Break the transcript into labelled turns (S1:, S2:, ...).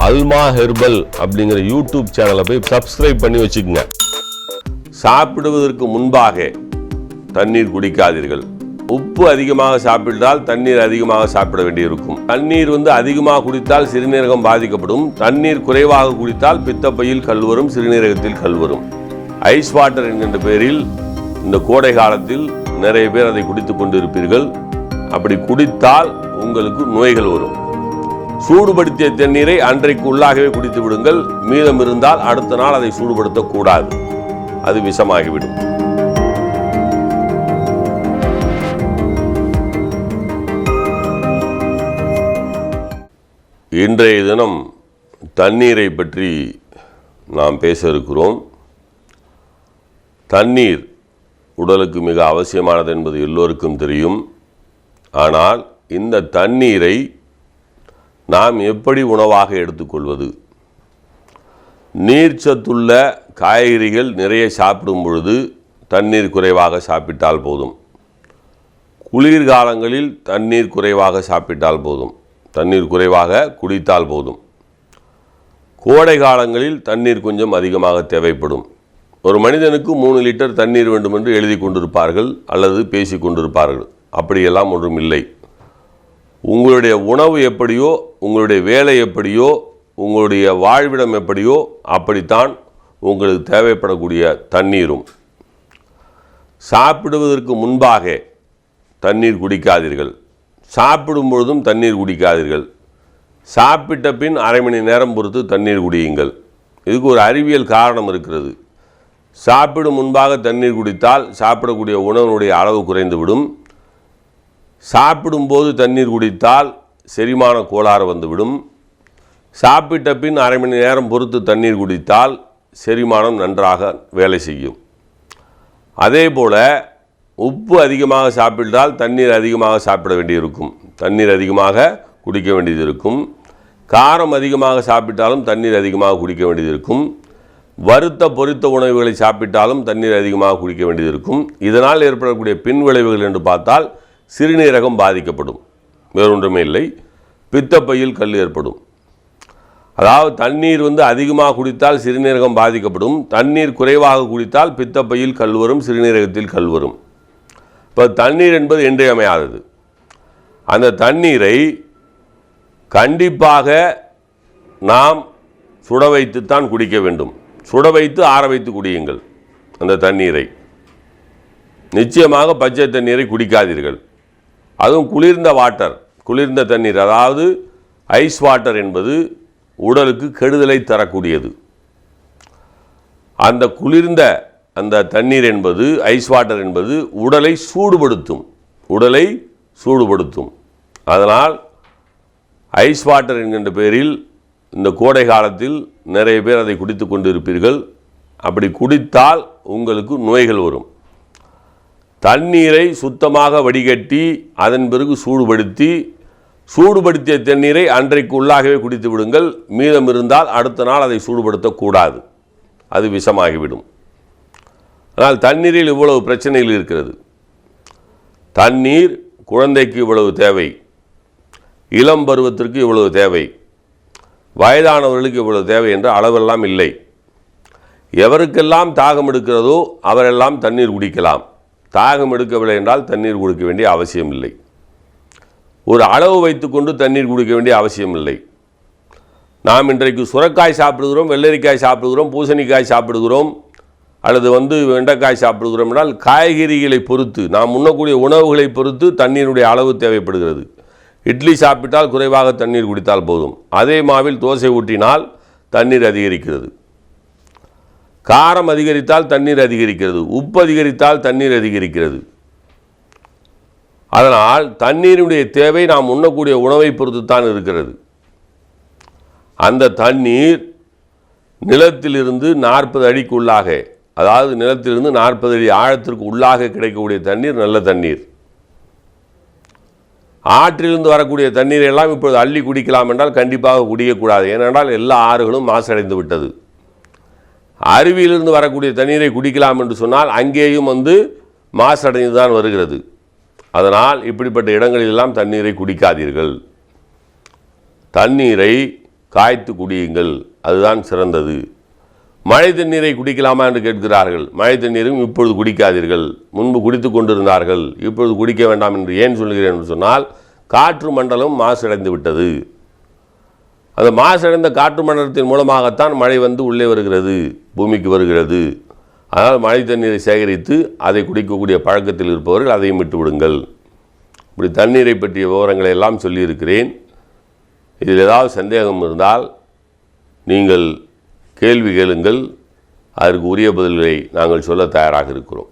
S1: அல்மா herbal அப்படிங்கிற YouTube சேனலை போய் சப்ஸ்கிரைப் பண்ணி வச்சுக்கோங்க. சாப்பிடுவதற்கு முன்பாக தண்ணீர் குடிக்காதீர்கள். உப்பு அதிகமாக சாப்பிட்டால் தண்ணீர் அதிகமாக சாப்பிட வேண்டியிருக்கும். தண்ணீர் வந்து அதிகமாக குடித்தால் சிறுநீரகம் பாதிக்கப்படும். தண்ணீர் குறைவாக குடித்தால் பித்தப்பையில் கல்வரும் சிறுநீரகத்தில் கல்வரும் ஐஸ் வாட்டர் என்கின்ற பேரில் இந்த கோடை காலத்தில் நிறைய பேர் அதை குடித்து கொண்டிருப்பீர்கள். அப்படி குடித்தால் உங்களுக்கு நோய்கள் வரும். சூடுபடுத்திய தண்ணீரை அன்றைக்கு உள்ளாகவே குடித்து விடுங்கள். மீதம் இருந்தால் அடுத்த நாள் அதை சூடுபடுத்தக்கூடாது. அது விஷமாகிவிடும். இன்றைய தினம் தண்ணீரை பற்றி நாம் பேச இருக்கிறோம். தண்ணீர் உடலுக்கு மிக அவசியமானது என்பது எல்லோருக்கும் தெரியும். ஆனால் இந்த தண்ணீரை நாம் எப்படி உணவாக எடுத்துக்கொள்வது? நீர்ச்சத்துள்ள காய்கறிகள் நிறைய சாப்பிடும் பொழுது தண்ணீர் குறைவாக சாப்பிட்டால் போதும். குளிர்காலங்களில் தண்ணீர் குறைவாக சாப்பிட்டால் போதும். தண்ணீர் குறைவாக குடித்தால் போதும். கோடை காலங்களில் தண்ணீர் கொஞ்சம் அதிகமாக தேவைப்படும். ஒரு மனிதனுக்கு மூணு லிட்டர் தண்ணீர் வேண்டும் என்று எழுதி கொண்டிருப்பார்கள் அல்லது பேசி கொண்டிருப்பார்கள். அப்படியெல்லாம் ஒன்றும் இல்லை. உங்களுடைய உணவு எப்படியோ உங்களுடைய வேலை எப்படியோ உங்களுடைய வாழ்விடம் எப்படியோ அப்படித்தான் உங்களுக்கு தேவைப்படக்கூடிய தண்ணீரும். சாப்பிடுவதற்கு முன்பாக தண்ணீர் குடிக்காதீர்கள். சாப்பிடும் பொழுதும் தண்ணீர் குடிக்காதீர்கள். சாப்பிட்ட பின் அரை மணி நேரம் பொறுத்து தண்ணீர் குடியுங்கள். இதுக்கு ஒரு அறிவியல் காரணம் இருக்கிறது. சாப்பிடும் முன்பாக தண்ணீர் குடித்தால் சாப்பிடக்கூடிய உணவினுடைய அளவு குறைந்துவிடும். சாப்பிடும்போது தண்ணீர் குடித்தால் செரிமான கோளாறு வந்துவிடும். சாப்பிட்ட பின் அரை மணி நேரம் பொறுத்து தண்ணீர் குடித்தால் செரிமானம் நன்றாக வேலை செய்யும். அதே போல் உப்பு அதிகமாக சாப்பிட்டால் தண்ணீர் அதிகமாக சாப்பிட வேண்டியிருக்கும். தண்ணீர் அதிகமாக குடிக்க வேண்டியது இருக்கும் காரம் அதிகமாக சாப்பிட்டாலும் தண்ணீர் அதிகமாக குடிக்க வேண்டியது இருக்கும் வறுத்த பொரித்த உணவுகளை சாப்பிட்டாலும் தண்ணீர் அதிகமாக குடிக்க வேண்டியது இருக்கும் இதனால் ஏற்படக்கூடிய பின் விளைவுகள் என்று பார்த்தால் சிறுநீரகம் பாதிக்கப்படும். வேறொன்றுமே இல்லை. பித்தப்பையில் கல் ஏற்படும். அதாவது தண்ணீர் வந்து அதிகமாக குடித்தால் சிறுநீரகம் பாதிக்கப்படும். தண்ணீர் குறைவாக குடித்தால் பித்தப்பையில் கல் வரும் சிறுநீரகத்தில் கல் வரும். இப்போ தண்ணீர் என்பது இன்றியமையாதது. அந்த தண்ணீரை கண்டிப்பாக நாம் சுட வைத்துத்தான் குடிக்க வேண்டும். சுட வைத்து ஆற வைத்து குடியுங்கள் அந்த தண்ணீரை. நிச்சயமாக பச்சை தண்ணீரை குடிக்காதீர்கள். அதுவும் குளிர்ந்த வாட்டர் குளிர்ந்த தண்ணீர். அதாவது ஐஸ் வாட்டர் என்பது உடலுக்கு கெடுதலை தரக்கூடியது. அந்த குளிர்ந்த அந்த தண்ணீர் என்பது ஐஸ் வாட்டர் என்பது உடலை சூடுபடுத்தும் உடலை சூடுபடுத்தும். அதனால் ஐஸ் வாட்டர் என்கின்ற பேரில் இந்த கோடை காலத்தில் நிறைய பேர் அதை குடித்து கொண்டு இருப்பீர்கள் அப்படி குடித்தால் உங்களுக்கு நோய்கள் வரும். தண்ணீரை சுத்தமாக வடிகட்டி அதன் பிறகு சூடுபடுத்தி சூடுபடுத்திய தண்ணீரை அன்றைக்கு உள்ளாகவே குடித்து விடுங்கள். மீதம் இருந்தால் அடுத்த நாள் அதை சூடுபடுத்தக்கூடாது. அது விஷமாகிவிடும். ஆனால் தண்ணீரில் இவ்வளவு பிரச்சனைகள் இருக்கிறது. தண்ணீர் குழந்தைக்கு இவ்வளவு தேவை. இளம் பருவத்திற்கு இவ்வளவு தேவை. வயதானவர்களுக்கு இவ்வளவு தேவை என்ற அளவெல்லாம் இல்லை. எவருக்கெல்லாம் தாகம் எடுக்கிறதோ அவரெல்லாம் தண்ணீர் குடிக்கலாம். தாகம் எடுக்கவில்லை என்றால் தண்ணீர் குடிக்க வேண்டிய அவசியம் இல்லை ஒரு அளவு வைத்துக்கொண்டு தண்ணீர் குடிக்க வேண்டிய அவசியம் இல்லை நாம் இன்றைக்கு சுரக்காய் சாப்பிடுகிறோம் வெள்ளரிக்காய் சாப்பிடுகிறோம் பூசணிக்காய் சாப்பிடுகிறோம் அல்லது வந்து வெண்டைக்காய் சாப்பிடுகிறோம் என்றால் காய்கறிகளை பொறுத்து நாம் உண்ணக்கூடிய உணவுகளை பொறுத்து தண்ணீருடைய அளவு தேவைப்படுகிறது. இட்லி சாப்பிட்டால் குறைவாக தண்ணீர் குடித்தால் போதும். அதே மாவில் தோசை ஊட்டினால் தண்ணீர் அதிகரிக்கிறது. காரம் அதிகரித்தால் தண்ணீர் அதிகரிக்கிறது உப்பு அதிகரித்தால் தண்ணீர் அதிகரிக்கிறது. அதனால் தண்ணீருடைய தேவை நாம் உண்ணக்கூடிய உணவை பொறுத்து தான் இருக்கிறது. அந்த தண்ணீர் நிலத்திலிருந்து நாற்பது அடிக்கு உள்ளாக அதாவது நிலத்திலிருந்து நாற்பது அடி ஆழத்திற்கு உள்ளாக கிடைக்கக்கூடிய தண்ணீர் நல்ல தண்ணீர். ஆற்றிலிருந்து வரக்கூடிய தண்ணீரை எல்லாம் இப்பொழுது அள்ளி குடிக்கலாம் என்றால் கண்டிப்பாக குடிக்கக்கூடாது. ஏனென்றால் எல்லா ஆறுகளும் மாசடைந்து விட்டது. அருவியிலிருந்து வரக்கூடிய தண்ணீரை குடிக்கலாம் என்று சொன்னால் அங்கேயும் வந்து மாசடைந்து தான் வருகிறது. அதனால் இப்படிப்பட்ட இடங்களிலெல்லாம் தண்ணீரை குடிக்காதீர்கள். தண்ணீரை காய்த்து குடியுங்கள். அதுதான் சிறந்தது. மழை தண்ணீரை குடிக்கலாமா என்று கேட்கிறார்கள். மழை தண்ணீரும் இப்பொழுது குடிக்காதீர்கள். முன்பு குடித்து கொண்டிருந்தார்கள். இப்பொழுது குடிக்க வேண்டாம் என்று ஏன் சொல்கிறேன் என்று சொன்னால் காற்று மண்டலம் மாசடைந்து விட்டது அந்த மாசடைந்த காற்று மண்டலத்தின் மூலமாகத்தான் மழை வந்து உள்ளே வருகிறது பூமிக்கு வருகிறது. அதனால் மழை தண்ணீரை சேகரித்து அதை குடிக்கக்கூடிய பழக்கத்தில் இருப்பவர்கள் அதையும் விட்டு விடுங்கள். இப்படி தண்ணீரை பற்றிய விவரங்களை எல்லாம் சொல்லியிருக்கிறேன். இதில் ஏதாவது சந்தேகம் இருந்தால் நீங்கள் கேள்வி கேளுங்கள். அதற்கு உரிய பதில்களை நாங்கள் சொல்ல தயாராக இருக்கிறோம்.